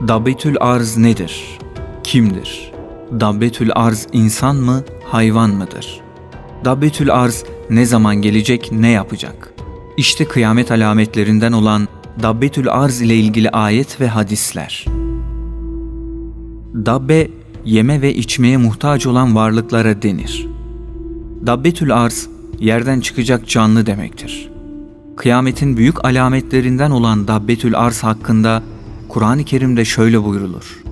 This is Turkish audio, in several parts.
Dabbetül arz nedir? Kimdir? Dabbetül arz insan mı, hayvan mıdır? Dabbetül arz ne zaman gelecek, ne yapacak? İşte kıyamet alametlerinden olan Dabbetül arz ile ilgili ayet ve hadisler. Dabbe, yeme ve içmeye muhtaç olan varlıklara denir. Dabbetül arz, yerden çıkacak canlı demektir. Kıyametin büyük alametlerinden olan Dabbetül arz hakkında Kur'an-ı Kerim'de şöyle buyrulur.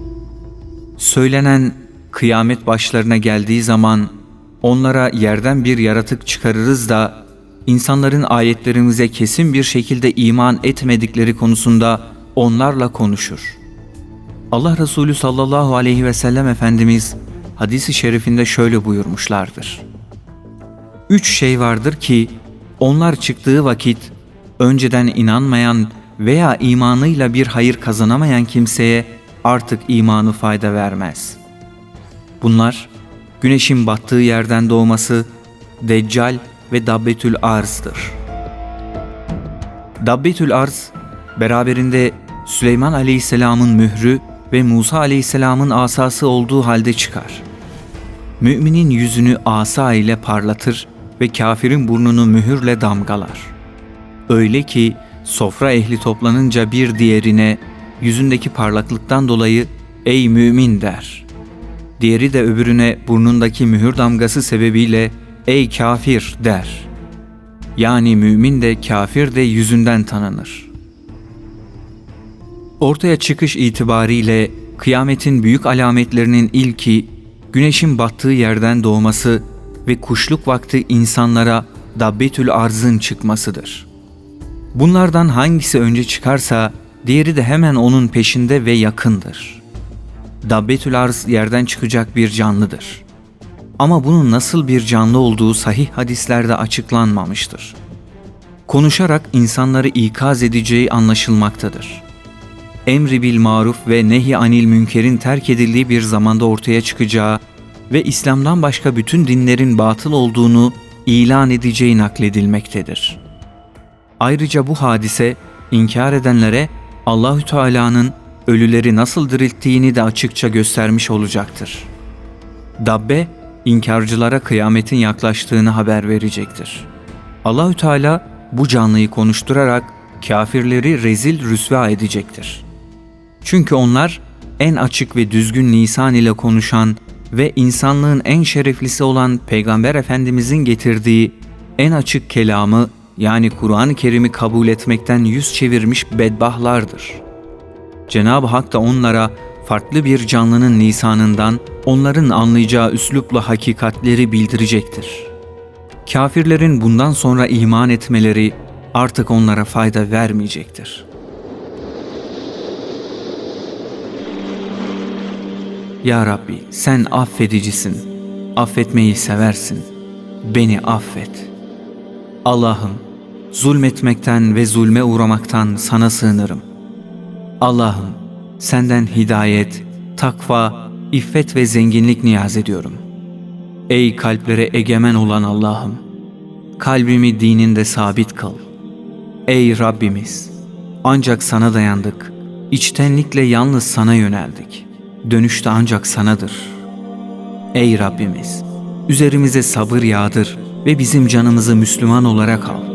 Söylenen kıyamet başlarına geldiği zaman onlara yerden bir yaratık çıkarırız da insanların ayetlerimize kesin bir şekilde iman etmedikleri konusunda onlarla konuşur. Allah Resulü sallallahu aleyhi ve sellem Efendimiz hadisi şerifinde şöyle buyurmuşlardır. Üç şey vardır ki onlar çıktığı vakit önceden inanmayan veya imanıyla bir hayır kazanamayan kimseye artık imanı fayda vermez. Bunlar güneşin battığı yerden doğması, Deccal ve Dabbetül Arz'dır. Dabbetül Arz, beraberinde Süleyman Aleyhisselam'ın mührü ve Musa Aleyhisselam'ın asası olduğu halde çıkar. Müminin yüzünü asa ile parlatır ve kafirin burnunu mühürle damgalar. Öyle ki sofra ehli toplanınca bir diğerine yüzündeki parlaklıktan dolayı ey mümin der. Diğeri de öbürüne burnundaki mühür damgası sebebiyle ey kafir der. Yani mümin de kafir de yüzünden tanınır. Ortaya çıkış itibariyle kıyametin büyük alametlerinin ilki güneşin battığı yerden doğması ve kuşluk vakti insanlara Dabbetül Arz'ın çıkmasıdır. Bunlardan hangisi önce çıkarsa diğeri de hemen onun peşinde ve yakındır. Dabbetül Arz yerden çıkacak bir canlıdır. Ama bunun nasıl bir canlı olduğu sahih hadislerde açıklanmamıştır. Konuşarak insanları ikaz edeceği anlaşılmaktadır. Emri bil maruf ve nehi anil münkerin terk edildiği bir zamanda ortaya çıkacağı ve İslam'dan başka bütün dinlerin batıl olduğunu ilan edeceği nakledilmektedir. Ayrıca bu hadise inkar edenlere Allahü Teala'nın ölüleri nasıl dirilttiğini de açıkça göstermiş olacaktır. Dabbe inkarcılara kıyametin yaklaştığını haber verecektir. Allahü Teala bu canlıyı konuşturarak kafirleri rezil rüsva edecektir. Çünkü onlar en açık ve düzgün lisan ile konuşan ve insanlığın en şereflisi olan Peygamber Efendimizin getirdiği en açık kelamı yani Kur'an-ı Kerim'i kabul etmekten yüz çevirmiş bedbahlardır. Cenab-ı Hak da onlara farklı bir canlının lisanından onların anlayacağı üslupla hakikatleri bildirecektir. Kafirlerin bundan sonra iman etmeleri artık onlara fayda vermeyecektir. Ya Rabbi sen affedicisin, affetmeyi seversin, beni affet. Allah'ım zulmetmekten ve zulme uğramaktan sana sığınırım. Allah'ım senden hidayet, takva, iffet ve zenginlik niyaz ediyorum. Ey kalplere egemen olan Allah'ım, kalbimi dininde sabit kıl. Ey Rabbimiz, ancak sana dayandık, içtenlikle yalnız sana yöneldik. Dönüşte ancak sanadır. Ey Rabbimiz, üzerimize sabır yağdır ve bizim canımızı Müslüman olarak al.